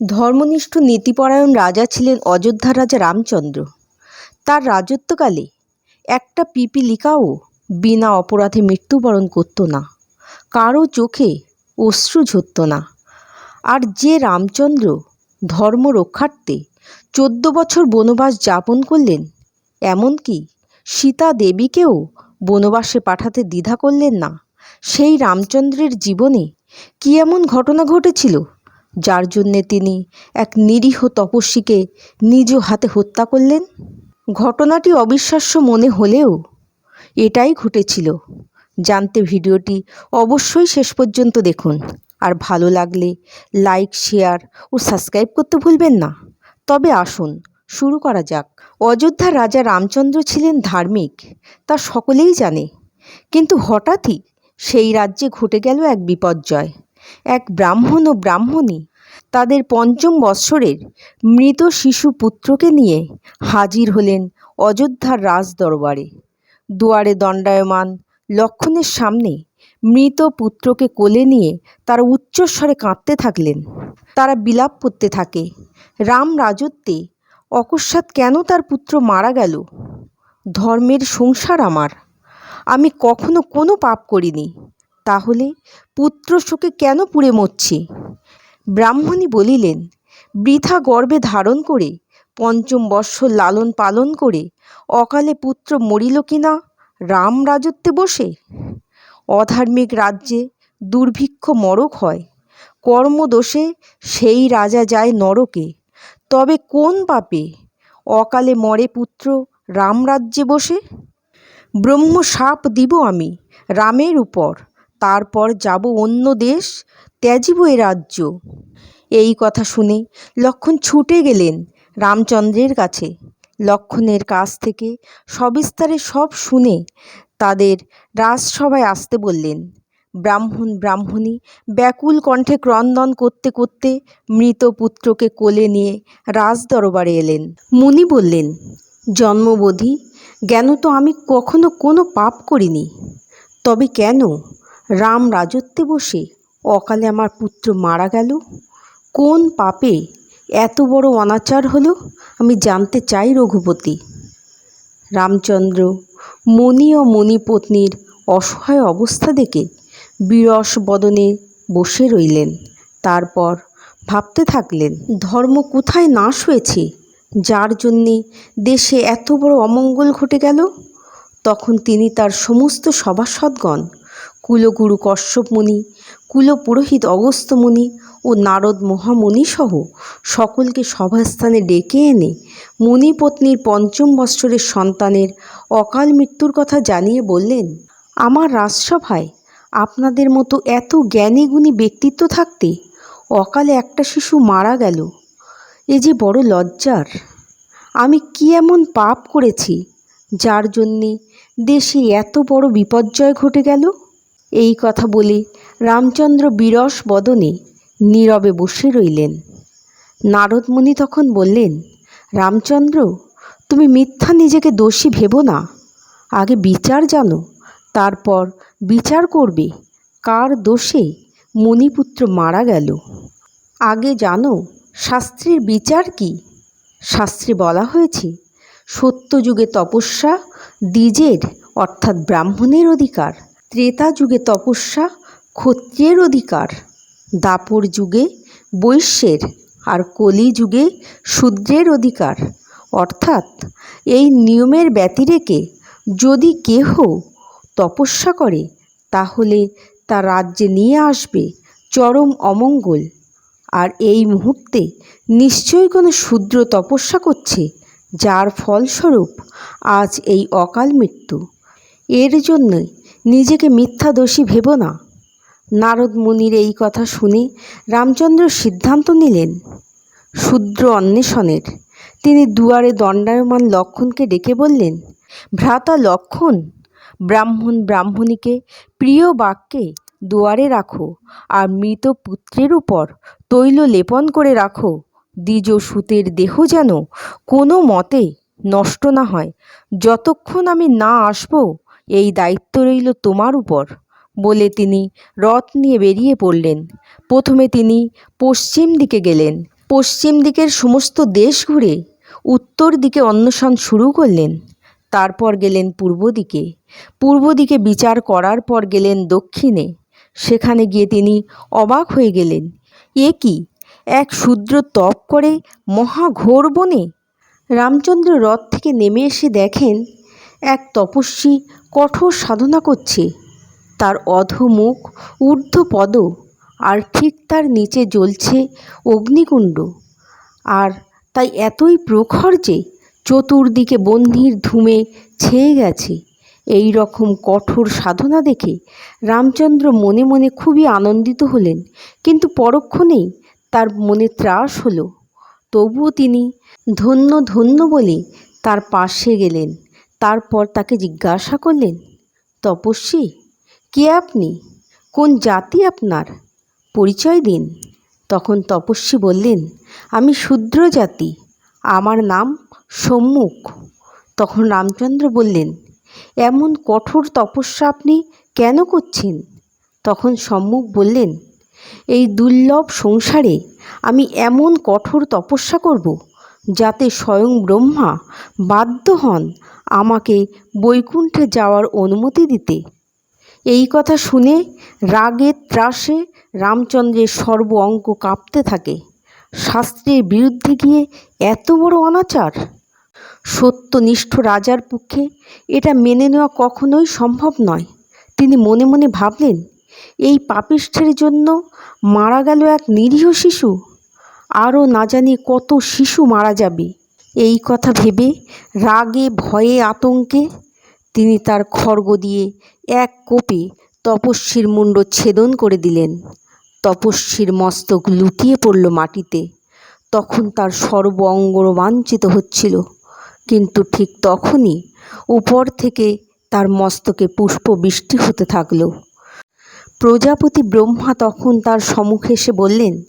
ধর্মনিষ্ঠ নীতিপরায়ণ রাজা ছিলেন অযোধ্যার রাজা রামচন্দ্র। তার রাজত্বকালে একটা পিপিলিকাও বিনা অপরাধে মৃত্যুবরণ করতো না। কারও চোখে অশ্রু ঝরত না। আর যে রামচন্দ্র ধর্ম রক্ষার্থে চোদ্দ বছর বনবাস যাপন করলেন, এমনকি সীতা দেবীকেও বনবাসে পাঠাতে দ্বিধা করলেন না, সেই রামচন্দ্রের জীবনে কী এমন ঘটনা ঘটেছিল? যার জন্যে তিনি এক নিরীহ তপস্বীকে নিজ হাতে হত্যা করলেন? ঘটনাটি অবিশ্বাস্য মনে হলেও এটাই ঘটেছিল। জানতে ভিডিওটি অবশ্যই শেষ পর্যন্ত দেখুন। আর ভালো লাগলে লাইক, শেয়ার ও সাবস্ক্রাইব করতে ভুলবেন না। তবে আসুন, শুরু করা যাক। অযোধ্যার রাজা রামচন্দ্র ছিলেন ধার্মিক, তা সকলেই জানে। কিন্তু হঠাৎই সেই রাজ্যে ঘটে গেল এক বিপর্যয়। এক ব্রাহ্মণ ও ব্রাহ্মণী তাদের পঞ্চম বৎসরের মৃত শিশু পুত্রকে নিয়ে হাজির হলেন অযোধ্যার রাজ দরবারে দুয়ারে দণ্ডায়মান লক্ষণের সামনে মৃত পুত্রকে কোলে নিয়ে তারা উচ্চস্বরে কাঁদতে থাকলেন। তারা বিলাপ করতে থাকে, রাম রাজত্বে অকস্মাৎ কেন তার পুত্র মারা গেল? ধর্মের সংসার আমার, আমি কখনো কোনো পাপ করিনি। তাহলে পুত্র শোকে কেন পুড়ে মরছি? ব্রাহ্মণী বলিলেন, বৃথা গর্ভে ধারণ করে, পঞ্চম বৎসর লালন পালন করে, অকালে পুত্র মরিল কিনা, রাম রাজত্বে বসে? অধার্মিক রাজ্যে দুর্ভিক্ষ মরক হয়, কর্মদোষে সেই রাজা যায় নরকে, তবে কোন পাপে? অকালে মরে পুত্র রাম রাজ্যে বসে? ব্রহ্ম শাপ দিব আমি রামের উপর তারপর যাব অন্য দেশ, ত্যাজিব এ রাজ্য। এই কথা শুনে লক্ষণ ছুটে গেলেন রামচন্দ্রের কাছে। লক্ষণের কাছ থেকে সবিস্তারে সব শুনে তাদের রাজসভায় আসতে বললেন। ব্রাহ্মণ ব্রাহ্মণী ব্যাকুল কণ্ঠে ক্রন্দন করতে করতে মৃত পুত্রকে কোলে নিয়ে রাজ দরবারে এলেন। মুনি বললেন, জন্মবোধি জ্ঞান তো আমি কখনো কোনো পাপ করিনি। তবে কেন? রাম রাজত্বে বসে অকালে আমার পুত্র মারা গেল। কোন পাপে এত বড় অনাচার হলো, আমি জানতে চাই রঘুপতি। রামচন্দ্র মণি ও মণিপত্নীর অসহায় অবস্থা দেখে বিরস বদনে বসে রইলেন। তারপর ভাবতে থাকলেন, ধর্ম কোথায় নাশ হয়েছে? যার জন্যে দেশে এত বড় অমঙ্গল ঘটে গেল? তখন তিনি তার সমস্ত সভাসদগণ কুলগুরু কশ্যপ মুনি, কুলপুরোহিত অগস্ত্য মুনি ও নারদ মহামুনি সহ সকলকে সভাস্থানে ডেকে এনে মুনিপত্নীর পঞ্চম বৎসরের সন্তানের অকাল মৃত্যুর কথা জানিয়ে বললেন, আমার রাজসভায় আপনাদের মতো এত জ্ঞানী গুণী ব্যক্তিত্ব থাকতে অকালে একটা শিশু মারা গেল, এ যে বড় লজ্জার। আমি কি এমন পাপ করেছি যার জন্যে দেশে এত বড় বিপর্যয় ঘটে গেল? এই কথা বলে, রামচন্দ্র বিরস বদনে নীরবে বসে রইলেন। নারদমণি তখন বললেন, রামচন্দ্র, তুমি মিথ্যা নিজেকে দোষী ভেবো না। আগে বিচার জানো, তারপর বিচার করবে। কার দোষে মণিপুত্র মারা গেল? আগে জানো, শাস্ত্রের বিচার কি? শাস্ত্রে বলা হয়েছে, সত্যযুগে তপস্যা দ্বিজের অর্থাৎ ব্রাহ্মণের অধিকার। ত্রেতা যুগে তপস্যা ক্ষত্রিয়ের অধিকার, দাপর যুগে বৈশ্যের আর কলি যুগে শূদ্রের অধিকার। অর্থাৎ এই নিয়মের ব্যতিরেকে যদি কেহ তপস্যা করে, তাহলে তা রাজ্যে নিয়ে আসবে চরম অমঙ্গল। আর এই মুহূর্তে নিশ্চয়ই কোনো শূদ্র তপস্যা করছে, যার ফলস্বরূপ আজ এই অকাল মৃত্যু। এর জন্যই নিজেকে মিথ্যা দোষী ভেব না। নারদ মুনির এই কথা শুনে রামচন্দ্র সিদ্ধান্ত নিলেন। শূদ্র অন্বেষণের। তিনি দুয়ারে দণ্ডায়মান লক্ষণকে ডেকে বললেন, ভ্রাতা লক্ষণ, ব্রাহ্মণ ব্রাহ্মণীকে প্রিয় বাক্যে দুয়ারে রাখো আর মৃত পুত্রের উপর তৈল লেপন করে রাখো। দ্বিজ সুতের দেহ যেন কোনো মতে নষ্ট না হয়। যতক্ষণ আমি না আসব এই দায়িত্ব রইল তোমার উপর, বলে তিনি রথ নিয়ে বেরিয়ে পড়লেন। প্রথমে তিনি পশ্চিম দিকে গেলেন, পশ্চিম দিকের সমস্ত দেশ ঘুরে উত্তর দিকে অন্বেষণ শুরু করলেন, তারপর গেলেন পূর্ব দিকে। পূর্ব দিকে বিচার করার পর গেলেন দক্ষিণে, সেখানে গিয়ে তিনি অবাক হয়ে গেলেন। এ কি, এক শূদ্র তপ করে মহাঘোর বনে? রামচন্দ্র রথ থেকে নেমে এসে দেখেন, এক তপস্বী কঠোর সাধনা করছে। তার অধমুখ ঊর্ধ্বপদ আর ঠিক তার নিচে জ্বলছে অগ্নিকুণ্ড। আর তাই এতই প্রখর যে চতুর্দিকে বহ্নির ধুমে ছেয়ে গেছে। এই রকম কঠোর সাধনা দেখে রামচন্দ্র মনে মনে খুবই আনন্দিত হলেন, কিন্তু পরক্ষণেই তার মনে ত্রাস হলো। তবুও তিনি ধন্য ধন্য বলে তার পাশে গেলেন। তারপর তাকে জিজ্ঞাসা করলেন, তপস্বী, কে আপনি? কোন জাতি আপনার? পরিচয় দিন। তখন তপস্বী বললেন, আমি শূদ্র জাতি, আমার নাম সম্মুখ। তখন রামচন্দ্র বললেন, এমন কঠোর তপস্যা আপনি কেন করছেন? তখন সম্মুখ বললেন, এই দুর্লভ সংসারে আমি এমন কঠোর তপস্যা করব যাতে স্বয়ং ব্রহ্মা বাধ্য হন আমাকে বৈকুণ্ঠে যাওয়ার অনুমতি দিতে। এই কথা শুনে রাগের ত্রাসে রামচন্দ্রের সর্ব অঙ্গ কাঁপতে থাকে। শাস্ত্রের বিরুদ্ধে গিয়ে এত বড় অনাচার? সত্যনিষ্ঠ রাজার পক্ষে এটা মেনে নেওয়া কখনোই সম্ভব নয়। তিনি মনে মনে ভাবলেন, এই পাপিষ্ঠের জন্য মারা গেল এক নিরীহ শিশু। আরও না জানি কত শিশু মারা যাবে। এই কথা ভেবে রাগে, ভয়ে, আতঙ্কে তিনি তার খড়গ দিয়ে এক কোপে তপস্বীর মুণ্ড ছেদন করে দিলেন। তপস্বীর মস্তক লুটিয়ে পড়ল মাটিতে। তখন তার সর্ব অঙ্গ রোমাঞ্চিত হচ্ছিল। কিন্তু ঠিক তখনই উপর থেকে তার মস্তকে পুষ্প বৃষ্টি হতে থাকল। প্রজাপতি ব্রহ্মা তখন তার সম্মুখে এসে বললেন,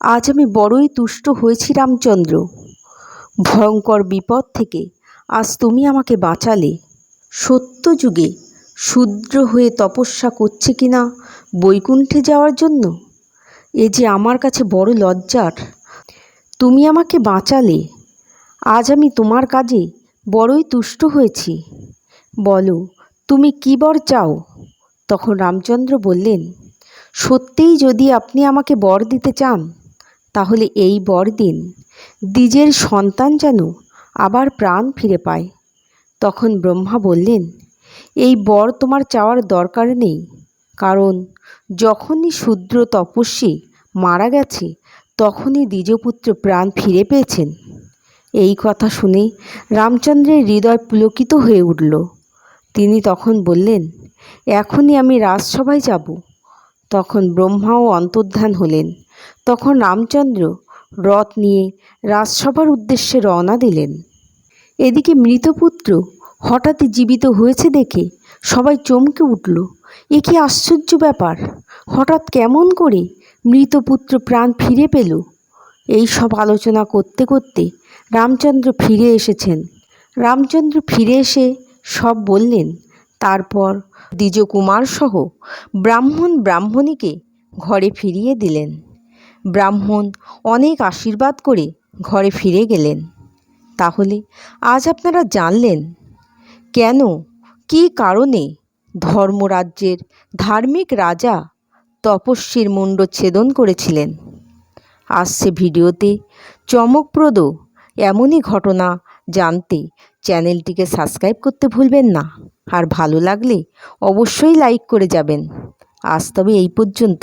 আজ আমি বড়ই তুষ্ট হয়েছি রামচন্দ্র। ভয়ঙ্কর বিপদ থেকে আজ তুমি আমাকে বাঁচালে। সত্য যুগে শূদ্র হয়ে তপস্যা করছে কিনা বৈকুণ্ঠে যাওয়ার জন্য? এ যে আমার কাছে বড় লজ্জার। তুমি আমাকে বাঁচালে। আজ আমি তোমার কাজে বড়ই তুষ্ট হয়েছি। বলো, তুমি কী বর চাও? তখন রামচন্দ্র বললেন, সত্যিই যদি আপনি আমাকে বর দিতে চান, তাহলে এই বর দিন। দ্বিজের সন্তান যেন আবার প্রাণ ফিরে পায়। তখন ব্রহ্মা বললেন, এই বর তোমার চাওয়ার দরকার নেই, কারণ যখনই শূদ্র তপস্বী মারা গেছে, তখনই দ্বিজপুত্র প্রাণ ফিরে পেয়েছেন। এই কথা শুনে রামচন্দ্রের হৃদয় পুলকিত হয়ে উঠল। তিনি তখন বললেন, এখনই আমি রাজসভায় যাব। তখন ব্রহ্মাও অন্তর্ধান হলেন। তখন রামচন্দ্র রথ নিয়ে রাজসভার উদ্দেশ্যে রওনা দিলেন। এদিকে মৃতপুত্র হঠাৎই জীবিত হয়েছে দেখে সবাই চমকে উঠল। এ কি আশ্চর্য ব্যাপার, হঠাৎ কেমন করে মৃতপুত্র প্রাণ ফিরে পেল? এই সব আলোচনা করতে করতে রামচন্দ্র ফিরে এসেছেন। রামচন্দ্র ফিরে এসে সব বললেন, তারপর দ্বিজকুমার সহ ব্রাহ্মণ ব্রাহ্মণীকে ঘরে ফিরিয়ে দিলেন। ব্রাহ্মণ অনেক আশীর্বাদ করে ঘরে ফিরে গেলেন। তাহলে আজ আপনারা জানলেন কেন, কী কারণে ধর্মরাজ্যের ধার্মিক রাজা তপস্বীর মুণ্ড ছেদন করেছিলেন। আসছে ভিডিওতে চমকপ্রদ এমনই ঘটনা জানতে চ্যানেলটিকে সাবস্ক্রাইব করতে ভুলবেন না, আর ভালো লাগলে অবশ্যই লাইক করে যাবেন। আজ তবে এই পর্যন্ত।